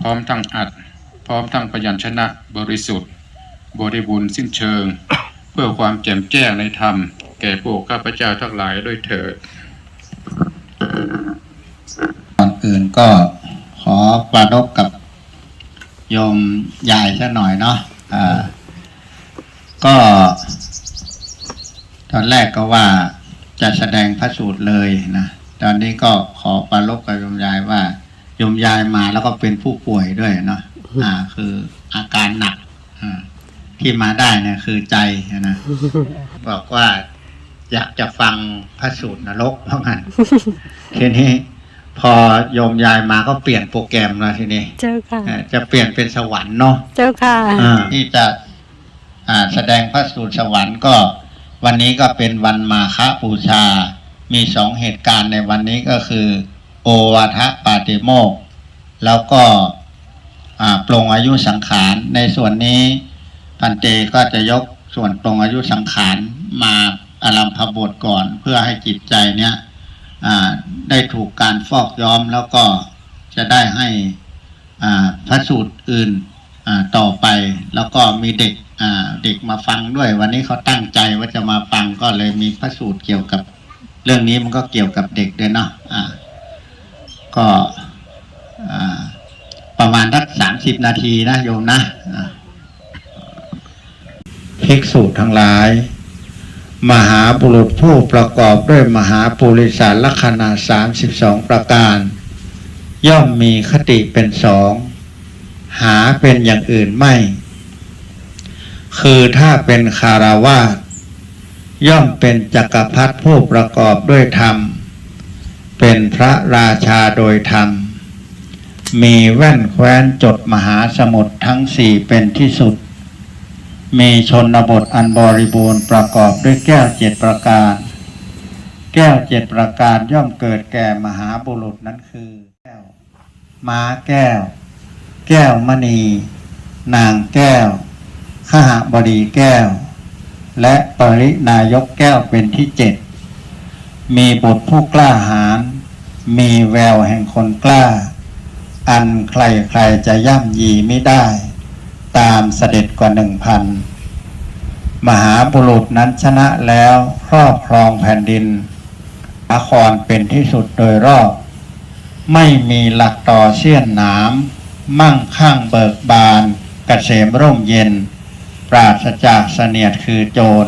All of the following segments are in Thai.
พร้อมทั้งอัด พร้อมทั้งพยัญชนะบริสุทธิ์ บริบูรณ์สิ้นเชิง เพื่อความแจ่มแจ้งในธรรม แก่พวกข้าพเจ้าทั้งหลายด้วยเถิดก่อนอื่นก็ขอปรารบกับโยมยายสักหน่อยเนาะอ่าก็ ตอนแรกก็ว่าจะแสดงพระสูตรเลยนะ ตอนนี้ก็ขอปรารบกับโยมยายว่า ยมยายมาแล้วก็เป็นผู้ป่วยด้วยเนาะอ่า คืออาการหนักอ่าที่มาได้เนี่ยคือใจนะบอกว่าอยากจะฟังพระสูตรนรกเพราะงั้นทีนี้ พอโยมยายมาก็เปลี่ยนโปรแกรมแล้วทีนี้เจ้าค่ะเอ่อจะเปลี่ยนเป็นสวรรค์เนาะเจ้าค่ะอ่าที่จะอ่าแสดงพระสูตรสวรรค์ก็ วันนี้ก็เป็นวันมาฆบูชา มีสองเหตุการณ์ในวันนี้ก็คือ โอวาทะปาติโมก แล้วก็ปรงอายุสังขาร ในส่วนนี้พันเตก็จะยกส่วนปรงอายุสังขารมาอารัมพบทก่อน เพื่อให้จิตใจเนี้ยได้ถูกการฟอกย้อมแล้วก็จะได้ให้พระสูตรอื่นต่อไป แล้วก็มีเด็กเด็กมาฟังด้วย วันนี้เขาตั้งใจว่าจะมาฟังก็เลยมีพระสูตรเกี่ยวกับ เรื่องนี้มันก็เกี่ยวกับเด็กด้วยเนาะ ก็ประมาณสักสามสิบนาทีนะโยมนะภิกษุทั้งหลาย มหาบุรุษผู้ประกอบด้วยมหาปุริสารลักษณะสามสิบสองประการ ย่อมมีคติเป็นสอง หาเป็นอย่างอื่นไม่ คือถ้าเป็นคาราวาสย่อมเป็นจักรพรรดิผู้ประกอบด้วยธรรม เป็นพระราชาโดยธรรม มีแว่นแคว้นจดมหาสมุทรทั้งสี่เป็นที่สุด มีชนบทอันบริบูรณ์ประกอบด้วยแก้วเจ็ดประการ แก้วเจ็ดประการย่อมเกิดแก่มหาบุรุษนั้นคือ แก้ว ม้าแก้ว แก้วมณี นางแก้วขหบดีแก้ว และปรินายกแก้วเป็นที่เจ็ดมีบุตรผู้กล้าหาญ มีแววแห่งคนกล้า อันใครใครๆจะย่ำยีไม่ได้ ตามเสด็จกว่าหนึ่งพันมหาบุรุษนั้นชนะแล้วครอบครองแผ่นดินอาครเป็นที่สุดโดยรอบ ไม่มีหลักต่อเสี้ยนหนาม มั่งคั่งเบิกบานกเกษมร่มเย็น ปราศจากเสนียดคือโจร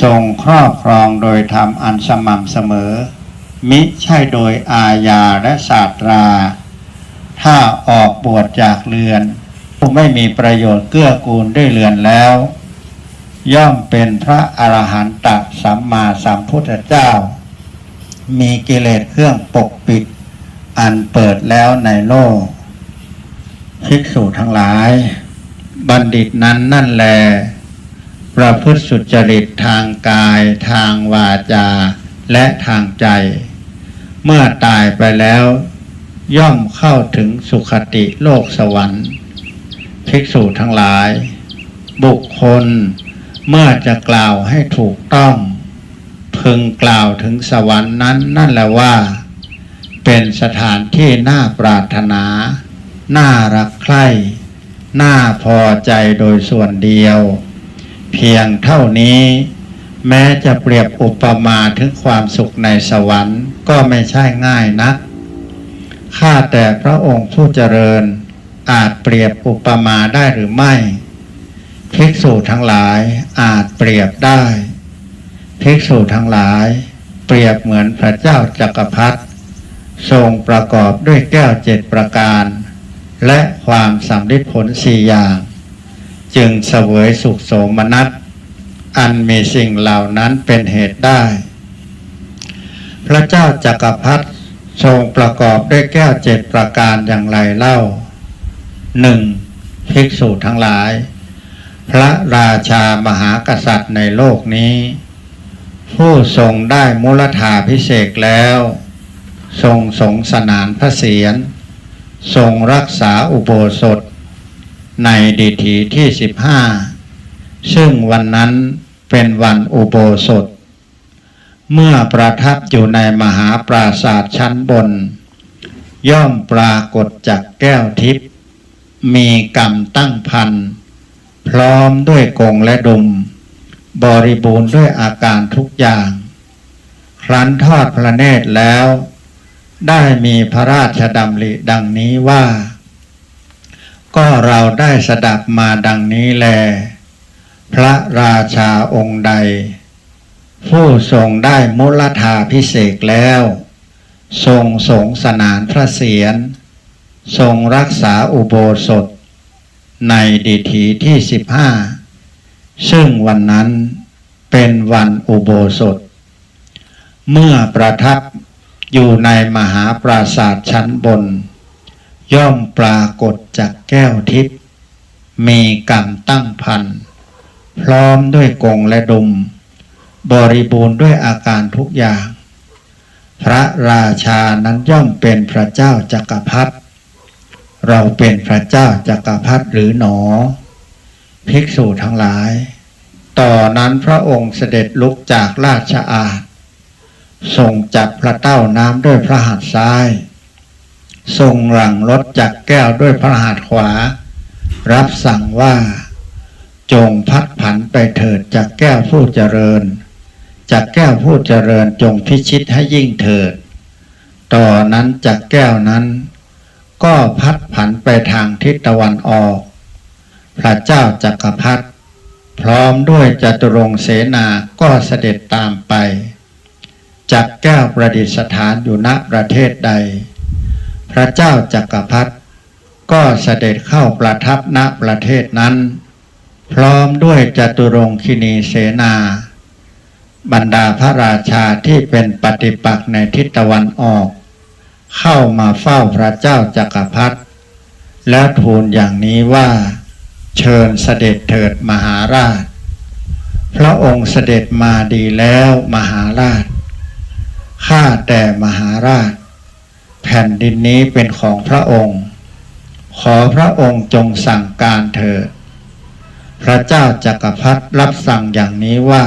ทรงครอบครองโดยธรรมอันสม่ำเสมอ มิใช่โดยอาญาและศาสตรา ถ้าออกบวชจากเรือนผู้ไม่มีประโยชน์เกื้อกูลด้วยเรือนแล้ว ย่อมเป็นพระอรหันตสัมมาสัมพุทธเจ้า มีกิเลสเครื่องปกปิด อันเปิดแล้วในโลกภิกษุทั้งหลาย บัณฑิตนั้นนั่นแล ประพฤติสุจริตทางกายทางวาจาและทางใจ เมื่อตายไปแล้ว ย่อมเข้าถึงสุขติโลกสวรรค์ภิกษุทั้งหลาย บุคคลเมื่อจะกล่าวให้ถูกต้อง พึงกล่าวถึงสวรรค์นั้นนั่นแหละว่า เป็นสถานที่น่าปรารถนา น่ารักใคร่ น่าพอใจโดยส่วนเดียว เพียงเท่านี้ แม้จะเปรียบอุปมาถึงความสุขในสวรรค์ก็ไม่ใช่ง่ายนัก ข้าแต่พระองค์ผู้เจริญ อาจเปรียบอุปมาได้หรือไม่ภิกษุทั้งหลายอาจเปรียบได้ภิกษุทั้งหลาย เปรียบเหมือนพระเจ้าจักรพรรดิทรงประกอบด้วยแก้วเจ็ดประการ และความสำลิดผลสี่อย่าง จึงเสวยสุขโสมนัส อันมีสิ่งเหล่านั้นเป็นเหตุได้ พระเจ้าจักรพรรดิทรงประกอบด้วยแก้วเจ็ดประการอย่างไรเล่าหนึ่งภิกษุทั้งหลาย พระราชามหากษัตริย์ในโลกนี้ ผู้ทรงได้มุลธาพิเศษแล้ว ทรงสงสนานพระเศียรทรงรักษาอุโบสถ ในดิถีที่สิบห้า ซึ่งวันนั้นเป็นวันอุโบสถ เมื่อประทับอยู่ในมหาปราศาสตร์ชั้นบน ย่อมปรากฏจากแก้วทิพย์มีกรรมตั้งพัน พร้อมด้วยกงและดุม บริบูรณ์ด้วยอาการทุกอย่าง ครั้นทอดพระเนตรแล้ว ได้มีพระราชดำริดังนี้ว่า ก็เราได้สดับมาดังนี้แล พระราชาองค์ใด ผู้ทรงได้มุลธาพิเศษแล้ว ทรงสงสนานพระเศียร ทรงรักษาอุโบสถ ในดิถีที่สิบห้าซึ่งวันนั้นเป็นวันอุโบสถ เมื่อประทับอยู่ในมหาปราสาทชั้นบน ย่อมปรากฏจากแก้วทิพย์มีกรรมตั้งพัน พร้อมด้วยกงและดุม บริบูรณ์ด้วยอาการทุกอย่าง พระราชานั้นย่อมเป็นพระเจ้าจักรพรรดิเราเป็นพระเจ้าจักรพรรดิหรือหนอ ภิกษุทั้งหลาย ต่อนั้นพระองค์เสด็จลุกจากราชอาณทรงจับพระเต้าน้ำด้วยพระหัตถ์ซ้าย ทรงหลังรถจากแก้วด้วยพระหัตถ์ขวา รับสั่งว่า จงพัดผันไปเถิดจากแก้วผู้เจริญ จากแก้วผู้เจริญจงพิชิตให้ยิ่งเถิด ต่อนนั้นจากแก้วนั้น ก็พัดผันไปทางทิศตะวันออก พระเจ้าจักรพรรดิพร้อมด้วยจตุรงเสนาก็เสด็จตามไป จากแก้วประดิษฐานอยู่ณประเทศใด พระเจ้าจักรพรรดิก็เสด็จเข้าประทับณประเทศนั้น พร้อมด้วยจตุรงคินีเสนา บรรดาพระราชาที่เป็นปฏิปักษ์ในทิศตะวันออก เข้ามาเฝ้าพระเจ้าจักรพรรดิแล้วทูลอย่างนี้ว่า เชิญเสด็จเถิดมหาราช พระองค์เสด็จมาดีแล้วมหาราชข้าแต่มหาราช แผ่นดินนี้เป็นของพระองค์ ขอพระองค์จงสั่งการเถิด พระเจ้าจักรพรรดิรับสั่งอย่างนี้ว่า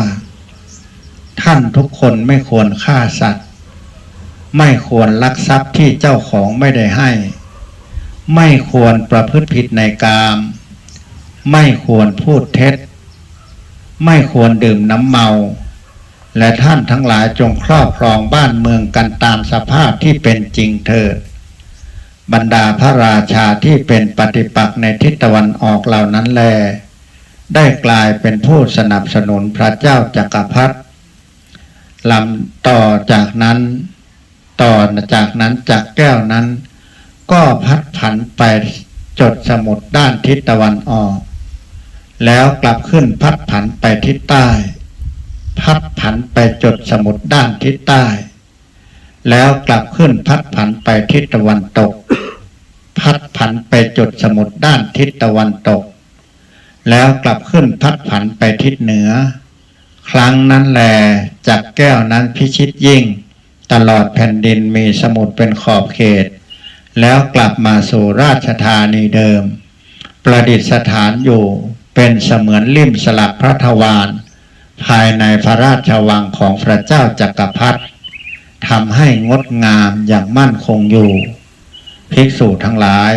ท่านทุกคนไม่ควรฆ่าสัตว์ ไม่ควรลักทรัพย์ที่เจ้าของไม่ได้ให้ ไม่ควรประพฤติผิดในกาม ไม่ควรพูดเท็จ ไม่ควรดื่มน้ำเมา และท่านทั้งหลายจงครอบครองบ้านเมืองกันตามสภาพที่เป็นจริงเถิดบรรดาพระราชาที่เป็นปฏิปักษ์ในทิศตะวันออกเหล่านั้นแล ได้กลายเป็นผู้สนับสนุนพระเจ้าจักรพรรดิลำต่อจากนั้น ต่อจากนั้นจากแก้วนั้น ก็พัดผันไปจดสมุทรด้านทิศตะวันออก แล้วกลับขึ้นพัดผันไปทิศใต้ พัดผันไปจดสมุทรด้านทิศใต้ แล้วกลับขึ้นพัดผันไปทิศตะวันตก พัดผันไปจดสมุทรด้านทิศตะวันตก แล้วกลับขึ้นพัดผันไปทิศเหนือ ครั้งนั้นแลจากแก้วนั้นพิชิตยิ่ง ตลอดแผ่นดินมีสมุทรเป็นขอบเขต แล้วกลับมาสู่ราชธานีเดิม ประดิษฐานอยู่เป็นเสมือนลิ่มสลักพระทวารภายในพระราชวังของพระเจ้าจักรพรรดิทำให้งดงามอย่างมั่นคงอยู่ ภิกษุทั้งหลาย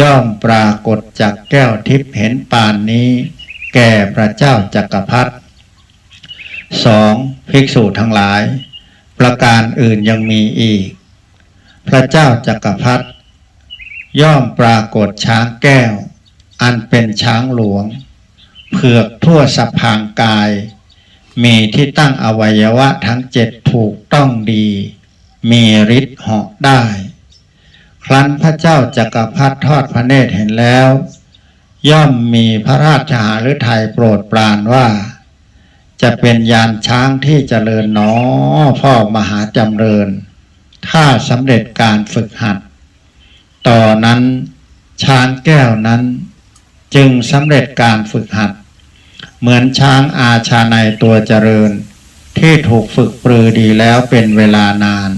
ย่อมปรากฏจากแก้วทิพย์เห็นปานนี้ แก่พระเจ้าจักรพรรดิสองภิกษุทั้งหลาย ประการอื่นยังมีอีก พระเจ้าจักรพรรดิย่อมปรากฏช้างแก้ว อันเป็นช้างหลวง เผือกทั่วสะพางกาย มีที่ตั้งอวัยวะทั้งเจ็ดถูกต้องดี มีฤทธิ์เหาะได้ ครั้นพระเจ้าจักรพรรดิทอดพระเนตรเห็นแล้ว ย่อมมีพระราชหฤทัยโปรดปรานว่า จะเป็นยานช้างที่เจริญหนอพ่อมหาจำเริญ ถ้าสำเร็จการฝึกหัด ต่อนนั้นช้างแก้วนั้น จึงสำเร็จการฝึกหัด เหมือนช้างอาชาในตัวเจริญ ที่ถูกฝึกปรือดีแล้วเป็นเวลานาน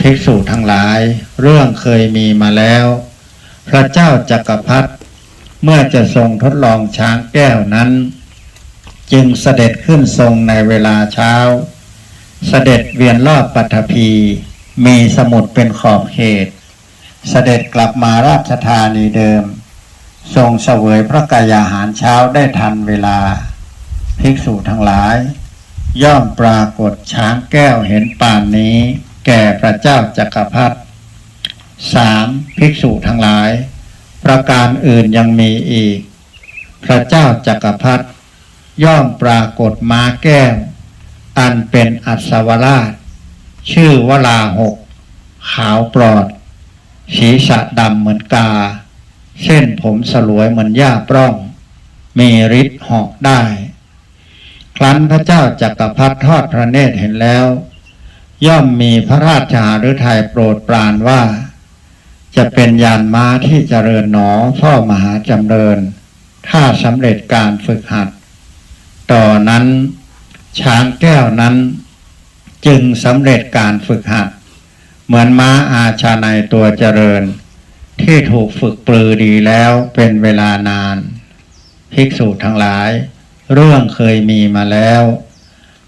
ภิกษุทั้งหลาย เรื่องเคยมีมาแล้ว พระเจ้าจักรพรรดิเมื่อจะทรงทดลองช้างแก้วนั้น จึงเสด็จขึ้นทรงในเวลาเช้า เสด็จเวียนรอบปัทภีมีสมุดเป็นขอบเขต เสด็จกลับมาราชธานีเดิม ทรงเสวยพระกายอาหารเช้าได้ทันเวลา ภิกษุทั้งหลาย ย่อมปรากฏช้างแก้วเห็นป่านนี้ ก่พระเจ้าจักรพรรดิสามภิกษุทั้งหลาย ประการอื่นยังมีอีก พระเจ้าจักรพรรดิย่อมปรากฏม้าแก้ว อันเป็นอัศวราช ชื่อวลาหก ขาวปลอด ศีรษะดำเหมือนกา เส้นผมสลวยเหมือนหญ้าปล้อง มีฤทธิ์หอกได้ ครั้นพระเจ้าจักรพรรดิทอดพระเนตรเห็นแล้ว ย่อมมีพระราชาฤทัยโปรดปรานว่า จะเป็นยานม้าที่เจริญหนอพ่อมหาจำเริญ ถ้าสำเร็จการฝึกหัด ต่อนนั้น ช้างแก้วนั้น จึงสำเร็จการฝึกหัด เหมือนม้าอาชาในตัวเจริญ ที่ถูกฝึกปลือดีแล้วเป็นเวลานาน ภิกษุทั้งหลาย เรื่องเคยมีมาแล้ว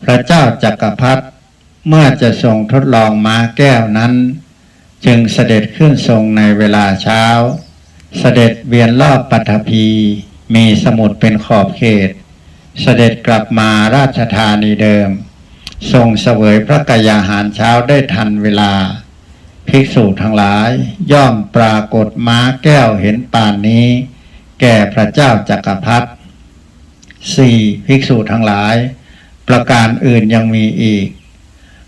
พระเจ้าจักรพรรดิ เมื่อจะทรงทดลองม้าแก้วนั้น จึงเสด็จขึ้นทรงในเวลาเช้า เสด็จเวียนรอบปัทภีมีสมุดเป็นขอบเขต เสด็จกลับมาราชธานีเดิม ทรงเสวยพระกายาหารเช้าได้ทันเวลา ภิกษุทั้งหลายย่อมปรากฏม้าแก้วเห็นป่านนี้ แก่พระเจ้าจักรพรรดิสี่ภิกษุทั้งหลาย ประการอื่นยังมีอีก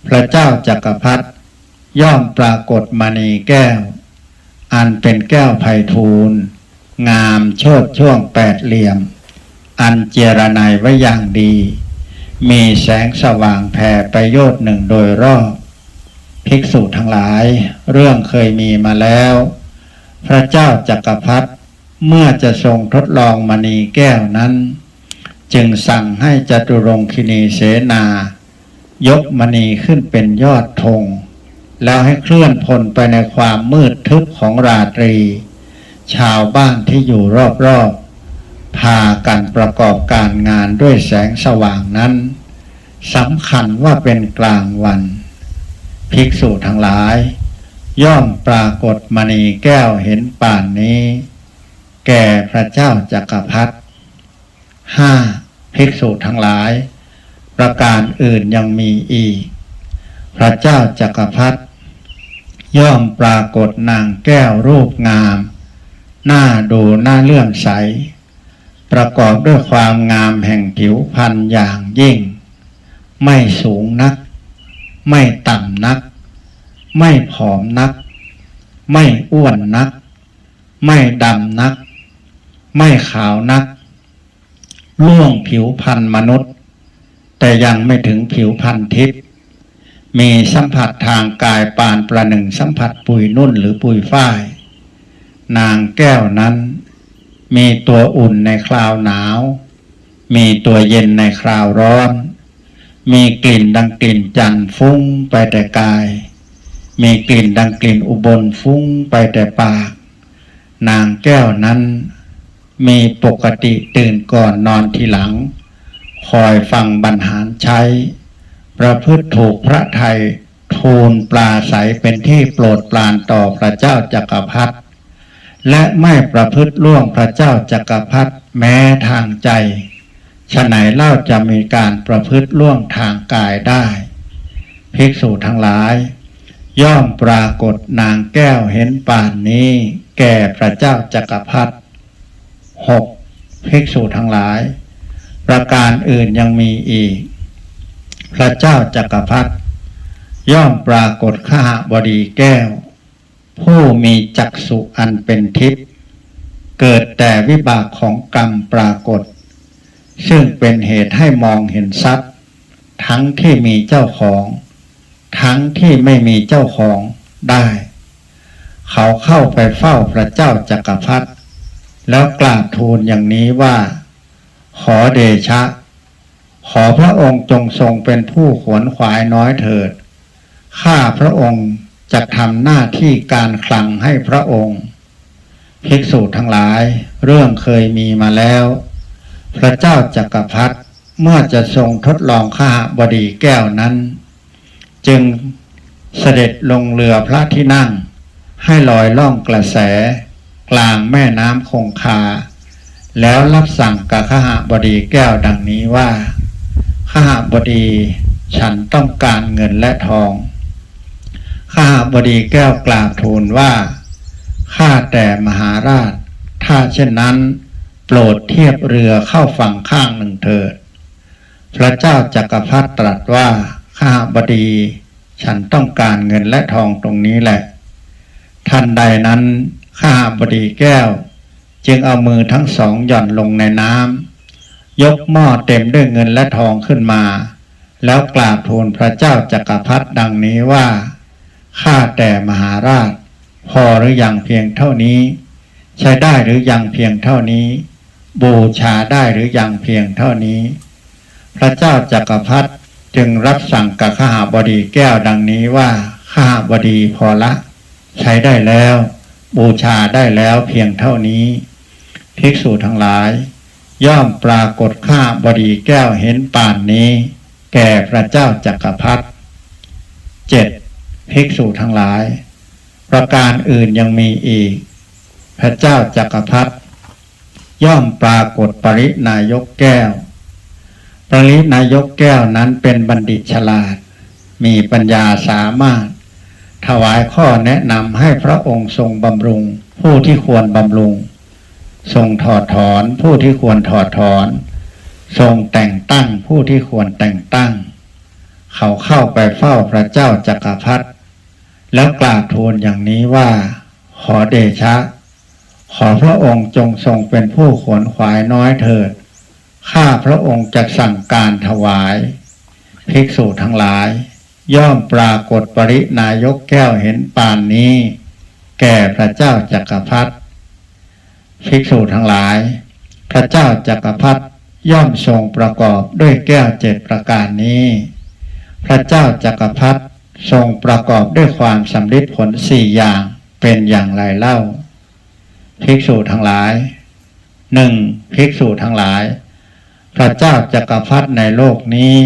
พระเจ้าจักรพรรดิย่อมปรากฏมณีแก้ว อันเป็นแก้วไพฑูรย์งามโชดช่วงแปดเหลี่ยม อันเจรไนไว้อย่างดี มีแสงสว่างแผ่ไปโยชน์หนึ่งโดยรอบ ภิกษุทั้งหลาย เรื่องเคยมีมาแล้ว พระเจ้าจักรพรรดิเมื่อจะทรงทดลองมณีแก้วนั้น จึงสั่งให้จตุรงคินีเสนา ยกมณีขึ้นเป็นยอดธงแล้วให้เคลื่อนพลไปในความมืดทึบของราตรี ชาวบ้านที่อยู่รอบๆพากันประกอบการงานด้วยแสงสว่างนั้นสำคัญว่าเป็นกลางวัน ภิกษุทั้งหลาย ย่อมปรากฏมณีแก้วเห็นป่านนี้ แก่พระเจ้าจักรพรรดิห้าภิกษุทั้งหลาย ประการอื่นยังมีอีก พระเจ้าจักรพรรดิย่อมปรากฏนางแก้วรูปงาม หน้าดูหน้าเลื่อมใส ประกอบด้วยความงามแห่งผิวพรรณอย่างยิ่ง ไม่สูงนัก ไม่ต่ำนัก ไม่ผอมนัก ไม่อ้วนนัก ไม่ดำนัก ไม่ขาวนัก ล่วงผิวพรรณมนุษย์ แต่ยังไม่ถึงผิวพรรณทิพย์มีสัมผัสทางกายปานประหนึ่งสัมผัสปุยนุ่นหรือปุยฝ้าย นางแก้วนั้น มีตัวอุ่นในคราวหนาว มีตัวเย็นในคราวร้อน มีกลิ่นดังกลิ่นจันฟุ้งไปแต่กาย มีกลิ่นดังกลิ่นอุบลฟุ้งไปแต่ปาก นางแก้วนั้น มีปกติตื่นก่อนนอนทีหลัง คอยฟังบรรหารใช้ ประพฤติถูกพระไทยทูลปลาใสเป็นที่โปรดปรานต่อพระเจ้าจักรพรรดิและไม่ประพฤติล่วงพระเจ้าจักรพรรดิแม้ทางใจฉะไหนเล่าจะมีการประพฤติล่วงทางกายได้ภิกษุทั้งหลาย ย่อมปรากฏนางแก้วเห็นป่านนี้ แก่พระเจ้าจักรพรรดิหกภิกษุทั้งหลาย ประการอื่นยังมีอีก พระเจ้าจักรพรรดิย่อมปรากฏข้าบดีแก้ว ผู้มีจักสุอันเป็นทิพย์เกิดแต่วิบากของกรรมปรากฏ ซึ่งเป็นเหตุให้มองเห็นทรัพย์ ทั้งที่มีเจ้าของ ทั้งที่ไม่มีเจ้าของได้ เขาเข้าไปเฝ้าพระเจ้าจักรพรรดิแล้วกราบทูลอย่างนี้ว่า ขอเดชะ ขอพระองค์จงทรงเป็นผู้ขวนขวายน้อยเถิด ข้าพระองค์จะทำหน้าที่การคลังให้พระองค์ภิกษุทั้งหลายเรื่องเคยมีมาแล้ว พระเจ้าจักรพรรดิเมื่อจะทรงทดลองข้าบดีแก้วนั้น จึงเสด็จลงเรือพระที่นั่ง ให้ลอยล่องกระแส กลางแม่น้ำคงคา แล้วรับสั่งกับขหบดีแก้วดังนี้ว่าขหบดีฉันต้องการเงินและทองขหบดีแก้วกราบทูลว่า ข้าแต่มหาราช ถ้าเช่นนั้น โปรดเทียบเรือเข้าฝั่งข้างหนึ่งเถิด พระเจ้าจักรพรรดิตรัสว่า ข้าบดี ฉันต้องการเงินและทองตรงนี้แหละ ทันใดนั้น ข้าบดีแก้ว จึงเอามือทั้งสองหย่อนลงในน้ำยกหม้อเต็มด้วยเงินและทองขึ้นมา แล้วกราบทูลพระเจ้าจักรพรรดิดังนี้ว่าข้าแต่มหาราช พอหรืออยังเพียงเท่านี้ ใช้ได้หรืออยังเพียงเท่านี้ บูชาได้หรือยังเพียงเท่านี้ พระเจ้าจักรพรรดิจึงรับสั่งกับข้าบดีแก้วดังนี้ว่าข้าบดีพอละ ใช้ได้แล้ว บูชาได้แล้วเพียงเท่านี้ ภิกษุทั้งหลาย ย่อมปรากฏข้าบดีแก้วเห็นป่านนี้ แก่พระเจ้าจักรพรรดิเจ็ดภิกษุทั้งหลาย ประการอื่นยังมีอีก พระเจ้าจักรพรรดิย่อมปรากฏปรินายกแก้ว ปรินายกแก้วนั้นเป็นบัณฑิตฉลาด มีปัญญาสามารถ ถวายข้อแนะนำให้พระองค์ทรงบำรุง ผู้ที่ควรบำรุง ทรงถอดถอนผู้ที่ควรถอดถอน ทรงแต่งตั้งผู้ที่ควรแต่งตั้ง เขาเข้าไปเฝ้าพระเจ้าจักรพรรดิแล้วกราบทูลอย่างนี้ว่า ขอเดชะ ขอพระองค์จงทรงเป็นผู้ขวนขวายน้อยเถิด ข้าพระองค์จะสั่งการถวาย ภิกษุทั้งหลาย ย่อมปรากฏปรินายกแก้วเห็นปานนี้ แก่พระเจ้าจักรพรรดิ ภิกษุทั้งหลาย พระเจ้าจักรพรรดิย่อมทรงประกอบด้วยแก้วเจ็ดประการนี้ พระเจ้าจักรพรรดิทรงประกอบด้วยความสำลิดผลสี่อย่างเป็นอย่างไรเล่า ภิกษุทั้งหลายหนึ่งภิกษุทั้งหลาย พระเจ้าจักรพรรดิในโลกนี้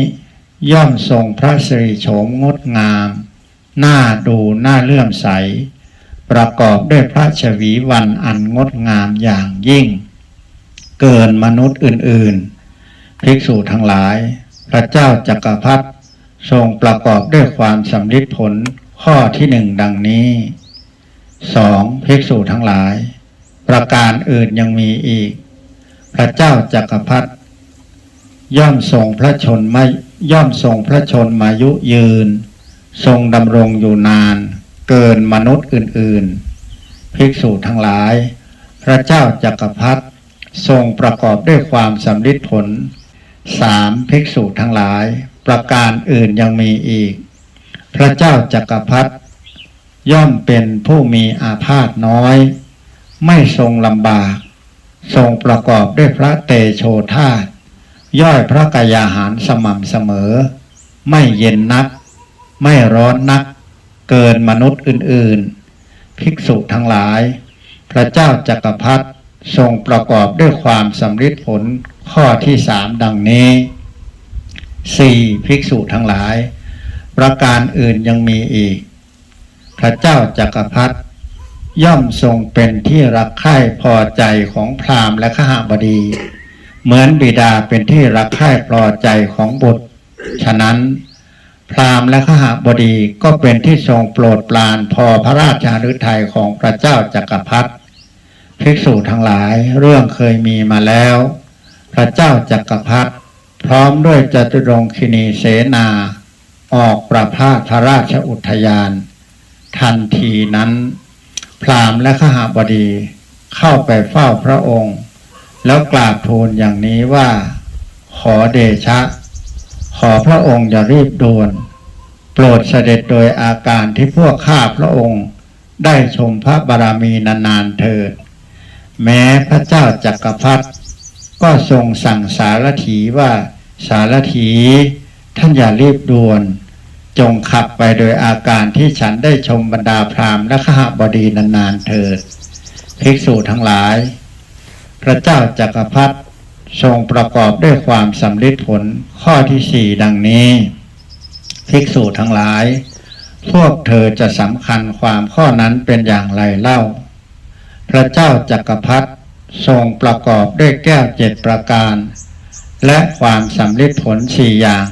ย่อมทรงพระสิริโฉมงดงาม น่าดูน่าเลื่อมใส ประกอบด้วยพระชวีวันอันงดงามอย่างยิ่ง เกินมนุษย์อื่นๆภิกษุทั้งหลาย พระเจ้าจักรพรรดิทรงประกอบด้วยความสำลิดผลข้อที่หนึ่งดังนี้สองภิกษุทั้งหลาย ประการอื่นยังมีอีก พระเจ้าจักรพรรดิย่อมทรงพระชนมาย่อมทรงพระชนมายุยืน ทรงดำรงอยู่นาน เกินมนุษย์อื่นๆ ภิกษุทั้งหลาย พระเจ้าจักรพรรดิทรงประกอบด้วยความสำลิดผลสามภิกษุทั้งหลาย ประการอื่นยังมีอีก พระเจ้าจักรพรรดิย่อมเป็นผู้มีอาพาธน้อย ไม่ทรงลำบาก ทรงประกอบด้วยพระเตโชธาตย่อยพระกายาหารสม่ำเสมอ ไม่เย็นนัก ไม่ร้อนนัก เกินมนุษย์อื่น ๆ ภิกษุทั้งหลาย พระเจ้าจักรพรรดิทรงประกอบด้วยความสำลิดผลข้อที่สามดังนี้สี่ภิกษุทั้งหลาย ประการอื่นยังมีอีก พระเจ้าจักรพรรดิย่อมทรงเป็นที่รักใคร่พอใจของพราหมณ์และขหบดี เหมือนบิดาเป็นที่รักใคร่พอใจของบุตร ฉะนั้น พราหมณ์และขหบดีก็เป็นที่ทรงโปรดปรานพอพระราชาฤทัยของพระเจ้าจักรพรรดิภิกษุทั้งหลายเรื่องเคยมีมาแล้ว พระเจ้าจักรพรรดิพร้อมด้วยจตุรงคินีเสนา ออกประพาสพระราชอุทยาน ทันทีนั้น พราหมณ์และขหบดีเข้าไปเฝ้าพระองค์ แล้วกราบทูลอย่างนี้ว่า ขอเดชะ ขอพระองค์อย่ารีบด่วน โปรดเสด็จโดยอาการที่พวกข้าพระองค์ได้ชมพระบารมีนานๆเถิด แม้พระเจ้าจักรพรรดิก็ทรงสั่งสารถีว่าสารถีท่านอย่ารีบด่วน จงขับไปโดยอาการที่ฉันได้ชมบรรดาพราหมณ์และขหบดีนานๆเถิด ภิกษุทั้งหลาย พระเจ้าจักรพรรดิ ทรงประกอบด้วยความสำลิดผลข้อที่สี่ดังนี้ภิกษุทั้งหลาย พวกเธอจะสำคัญความข้อนั้นเป็นอย่างไรเล่า พระเจ้าจักรพรรดิทรงประกอบด้วยแก้วเจ็ดประการ และความสำลิดผลสี่อย่าง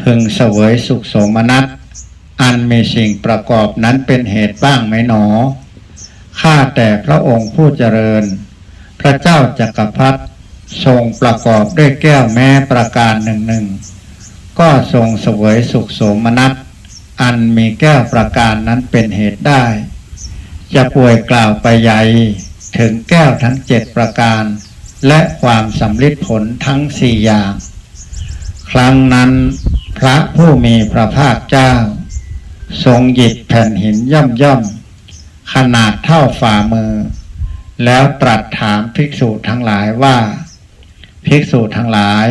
พึงเสวยสุขสมนัสอันมีสิ่งประกอบนั้นเป็นเหตุบ้างไหมหนอข้าแต่พระองค์ผู้เจริญ พระเจ้าจักรพรรดิ ทรงประกอบด้วยแก้วแม้ประการหนึ่งหนึ่งก็ทรงเสวยสุขโสมนัสอันมีแก้วประการนั้นเป็นเหตุได้ จะป่วยกล่าวไปใหญ่ถึงแก้วทั้งเจ็ดประการ และความสำลิดผลทั้งสี่อย่าง ครั้งนั้นพระผู้มีพระภาคเจ้า ทรงหยิบแผ่นหินย่อมย่อมขนาดเท่าฝ่ามือ แล้วตรัสถามภิกษุทั้งหลายว่า ภิกษุทั้งหลาย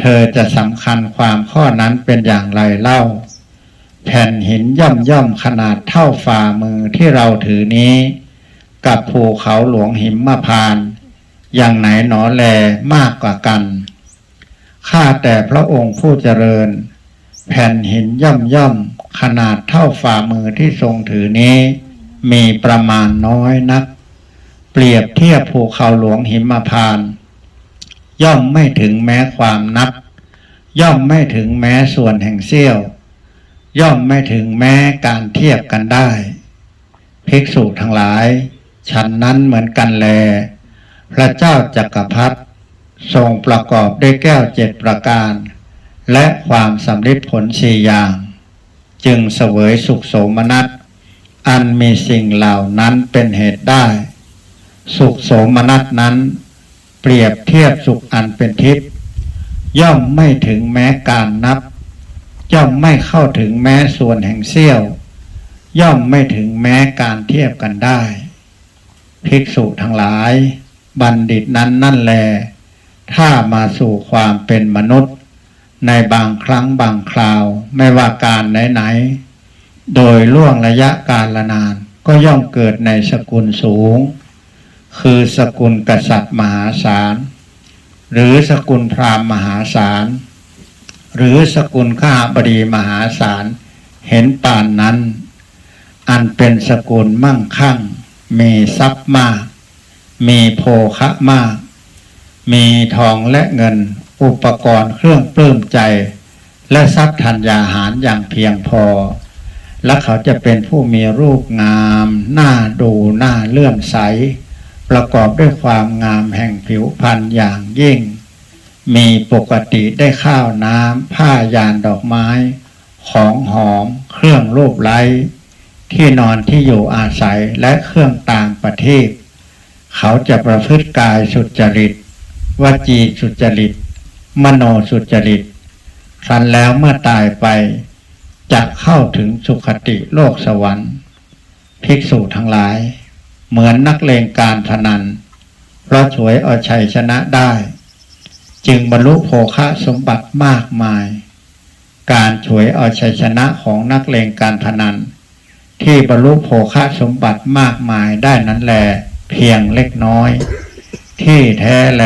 เธอจะสำคัญความข้อนั้นเป็นอย่างไรเล่า แผ่นหินย่อมย่อมขนาดเท่าฝ่ามือที่เราถือนี้ กับภูเขาหลวงหิมมาพาน อย่างไหนหนอแลมากกว่ากัน ข้าแต่พระองค์ผู้เจริญ แผ่นหินย่อมย่อมขนาดเท่าฝ่ามือที่ทรงถือนี้ มีประมาณน้อยนัก เปรียบเทียบภูเขาหลวงหิมพานต์ ย่อมไม่ถึงแม้ความนับ ย่อมไม่ถึงแม้ส่วนแห่งเสี้ยว ย่อมไม่ถึงแม้การเทียบกันได้ภิกษุทั้งหลายฉันนั้นเหมือนกันแล พระเจ้าจักรพรรดิทรงประกอบด้วยแก้วเจ็ดประการ และความสำลิดผลสี่อย่าง จึงเสวยสุขโสมนัส อันมีสิ่งเหล่านั้นเป็นเหตุได้ สุขโสมนัสนั้น เปรียบเทียบสุขอันเป็นทิพย์ย่อมไม่ถึงแม้การนับ ย่อมไม่เข้าถึงแม้ส่วนแห่งเสี้ยว ย่อมไม่ถึงแม้การเทียบกันได้ ภิกษุทั้งหลาย บัณฑิตนั้นนั่นแล ถ้ามาสู่ความเป็นมนุษย์ ในบางครั้งบางคราว ไม่ว่าการไหนๆโดยล่วงระยะกาลนานก็ย่อมเกิดในสกุลสูง คือสกุลกษัตริย์มหาศาล หรือสกุลพราหมณ์มหาศาล หรือสกุลข้าบดีมหาศาล เห็นป่านนั้น อันเป็นสกุลมั่งคั่ง มีทรัพย์มาก มีโภคะมาก มีทองและเงินอุปกรณ์เครื่องปลื้มใจ และทรัพย์ธัญญาหารอย่างเพียงพอ และเขาจะเป็นผู้มีรูปงาม หน่าดูหน่าเลื่อมใส ประกอบด้วยความงามแห่งผิวพรรณอย่างยิ่ง มีปกติได้ข้าวน้ำผ้ายานดอกไม้ ของหอม เครื่องรูปไล้ที่นอนที่อยู่อาศัยและเครื่องต่างประเทศ เขาจะประพฤติกายสุจริต วจีสุจริต มโนสุจริตครั้นแล้วเมื่อตายไปจะเข้าถึงสุคติโลกสวรรค์ ภิกษุทั้งหลาย เหมือนนักเลงการพนัน เพราะฉวยเอาชัยชนะได้ จึงบรรลุโภคะสมบัติมากมาย การฉวยเอาชัยชนะของนักเลงการพนัน ที่บรรลุโภคะสมบัติมากมายได้นั้นแลเพียงเล็กน้อย ที่แท้แล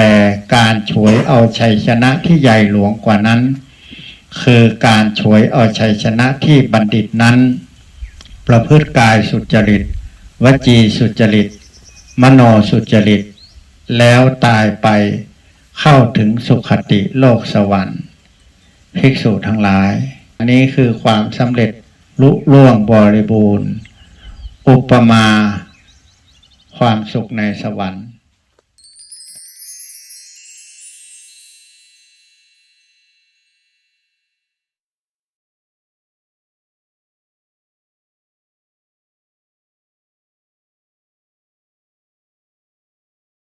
การฉวยเอาชัยชนะที่ใหญ่หลวงกว่านั้น คือการฉวยเอาชัยชนะที่บัณฑิตนั้น ประพฤติกายสุจริต วจีสุจริต มโนสุจริต แล้วตายไปเข้าถึงสุขติโลกสวรรค์ภิกษุทั้งหลาย อันนี้คือความสำเร็จลุล่วงบริบูรณ์ อุปมา ความสุขในสวรรค์